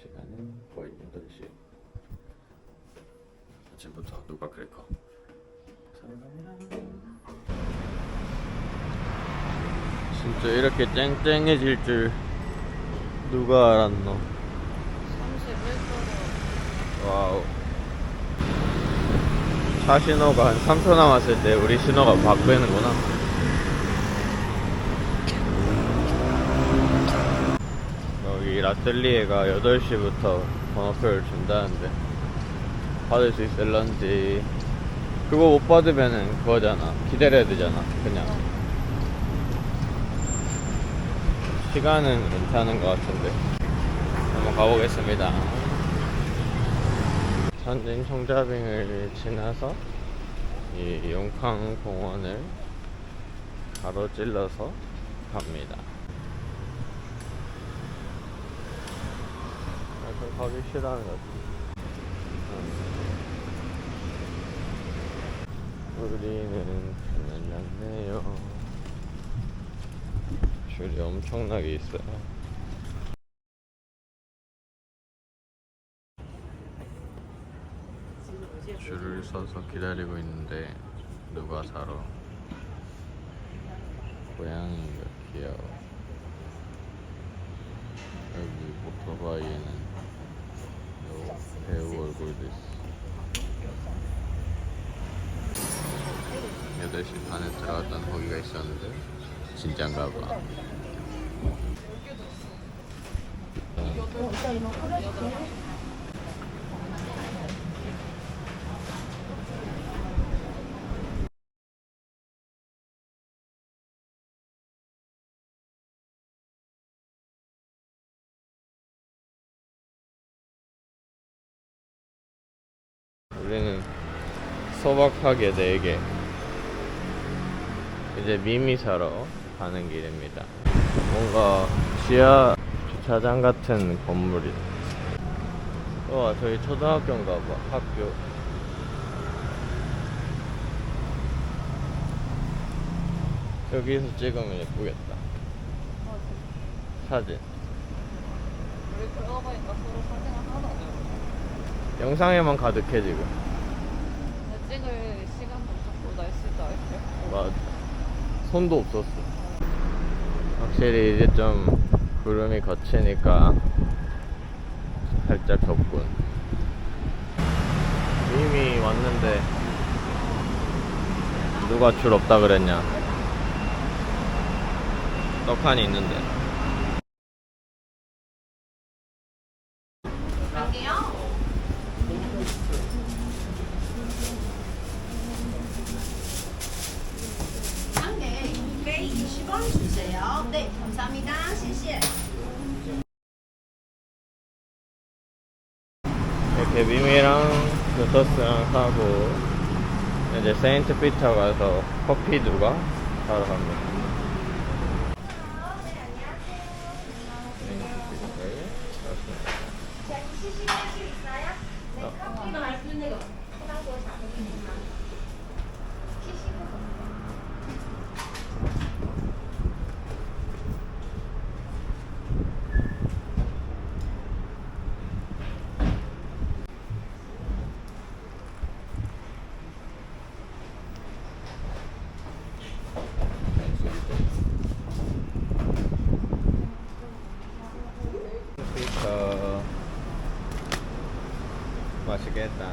시간은 거의 8시. 아침부터 누가 그랬고? 진짜 이렇게 쨍쨍해질 줄 누가 알았노? 31도로. 와우. 차 신호가 한 3초 남았을 때 우리 신호가 바뀌는구나 라틀리에가 8시부터 번호표를 준다는데 받을 수 있을런지. 그거 못 받으면은 그거잖아. 기다려야 되잖아. 그냥. 시간은 괜찮은 것 같은데. 한번 가보겠습니다. 현진 청자빙을 지나서 이 용康 공원을 가로질러서 갑니다. 가기 싫어하는 것 같아. 우리는 났네요. 줄이 엄청나게 있어요. 줄을 서서 기다리고 있는데 누가 사러 고양이가 귀여워 여기 오토바이에는 요 배우 얼굴도 있어 8시 반에 들어갔던 거기가 있었는데 진짠가 봐. 우리는 소박하게 4개 이제 미미 사러 가는 길입니다. 뭔가 지하 주차장 같은 건물이. 와 저희 초등학교인가 봐. 학교. 여기서 찍으면 예쁘겠다. 사진. 우리 보니까 서로 사진을 하나도 안 찍어 영상에만 가득해 지금. 근데 찍을 시간도 없고 날씨도 알게 맞아. 손도 없었어. 확실히 이제 좀 구름이 거치니까 살짝 덥군. 이미 왔는데 누가 줄 없다 그랬냐? 떡하니 있는데. 한 개 220원 주세요. 네, 감사합니다. 谢谢. 이렇게 미미랑 요서스랑 사고 이제 세인트 피터 가서 커피 누가 사러 갑니다. 피터 맛있겠다.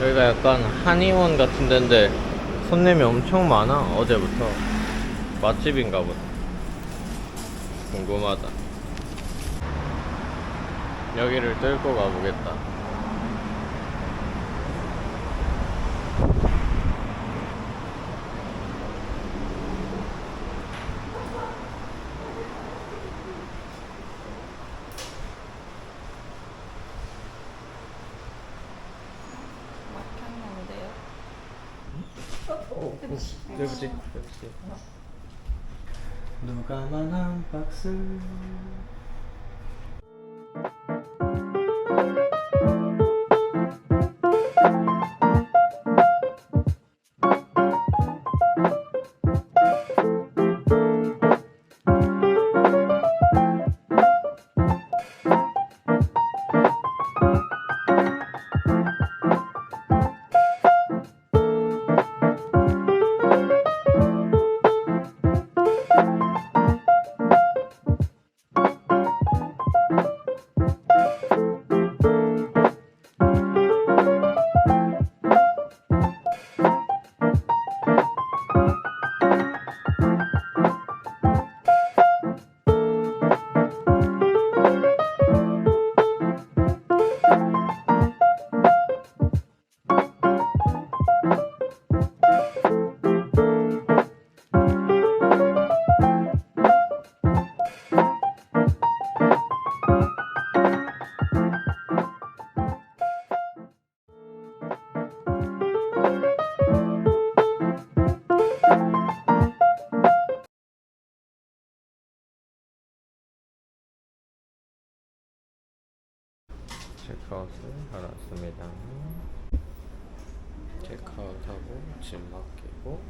여기가 약간 한의원 같은 데인데 손님이 엄청 많아 어제부터. 맛집인가 보다. 궁금하다. 여기를 뚫고 가보겠다 对不起，对不起。路がまなんぱくす 체크아웃을 알았습니다. 체크아웃하고 짐 맡기고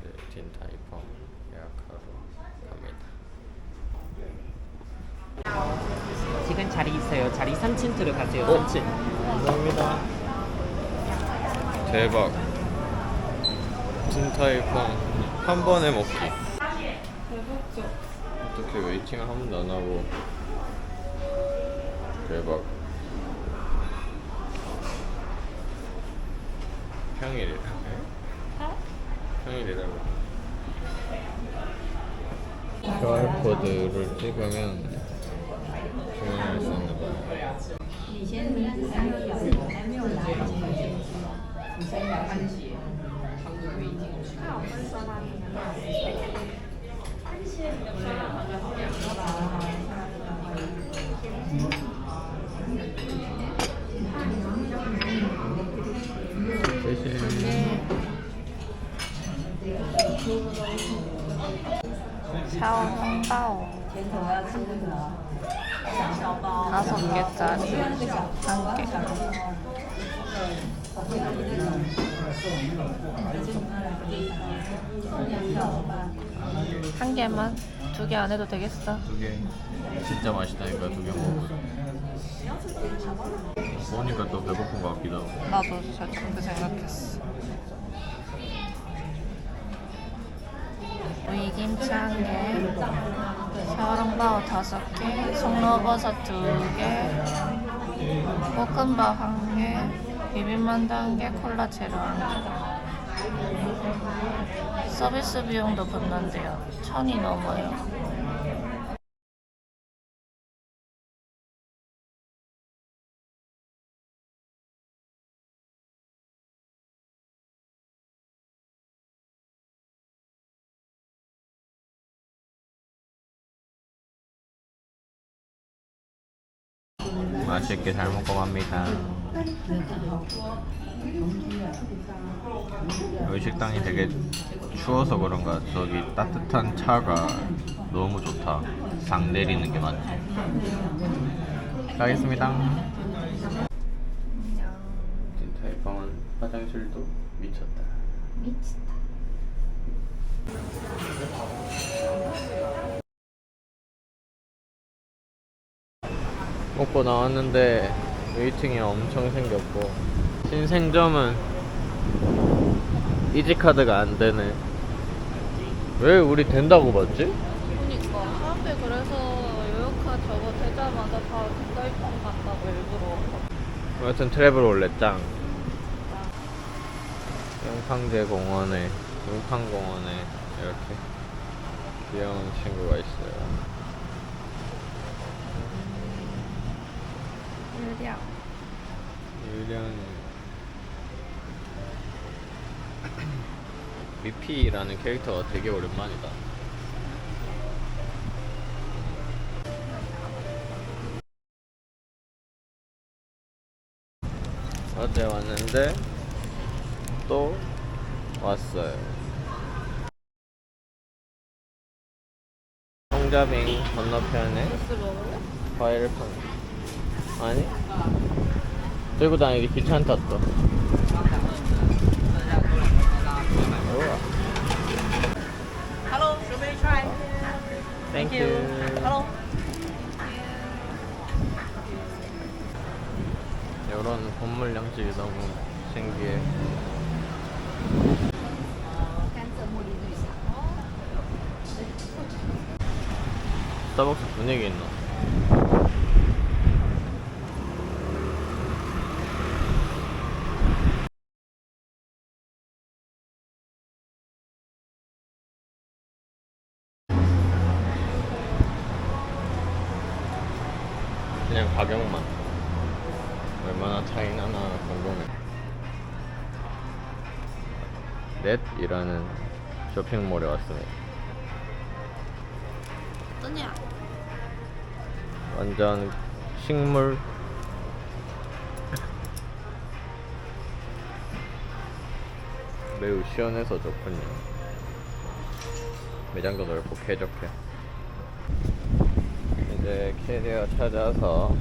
그 딘 다이펑 예약하러 갑니다. 지금 자리 있어요. 자리 3층 들어가세요. 어? 3층. 감사합니다. 대박. 딘 다이펑 한 번에 먹기. 대박죠. 어떻게 웨이팅을 한 번도 안 하고 대박. 평일이라. 평일이라고. QR코드를 찍으면 주문할 수 있는 거예요. 샤오홍바오 다섯 개짜리 한 개. 한 개만 두 개 안 해도 되겠어. 두 개. 진짜 맛있다니까 두 개 먹으면. 먹으니까 또 배고픈 것 같기도 하고. 나도 살짝 그 생각했어. 오이김치 한 개, 샤오롱바오 다섯 개, 송로버섯 두 개, 볶음밥 한 개, 비빔만두 한 개, 콜라 제로 한 개. 서비스 비용도 붙는데요. 천이 넘어요. 맛있게 잘 먹고 갑니다. 여기 식당이 되게 추워서 그런가 저기 따뜻한 차가 너무 좋다. 상 내리는 게 많네. 가겠습니다. 딘타이방은 화장실도 미쳤다. 미치다. 먹고 나왔는데 웨이팅이 엄청 생겼고 신생점은 이지카드가 안 되네. 왜 우리 된다고 봤지? 그니까 사람들 그래서 요요카 저거 되자마자 바로 뒷달방 간다고 일부러 여하튼 트래블 올레 짱. 영팡제 공원에 용팡 공원에 이렇게 귀여운 친구가 있어요 유령 미피라는 캐릭터가 되게 오랜만이다. 어제 왔는데 또 왔어요. 홍자빙 건너편에? 과일을 판. 아니? 들고 다니기 귀찮다 또. 우와. Hello, strawberry try. Thank you. Hello. 이런 건물 양식이 너무 신기해. 스타벅스 분위기 있나? 그냥 가격만 얼마나 차이 나나 궁금해 넷이라는 쇼핑몰에 왔습니다. 어떠냐? 완전 식물. 매우 시원해서 좋군요. 매장도 넓고 쾌적해. 이제 캐리어 찾아서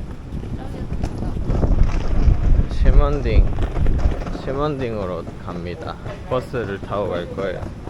시먼딩 시먼딩으로 갑니다. 버스를 타고 갈 거예요.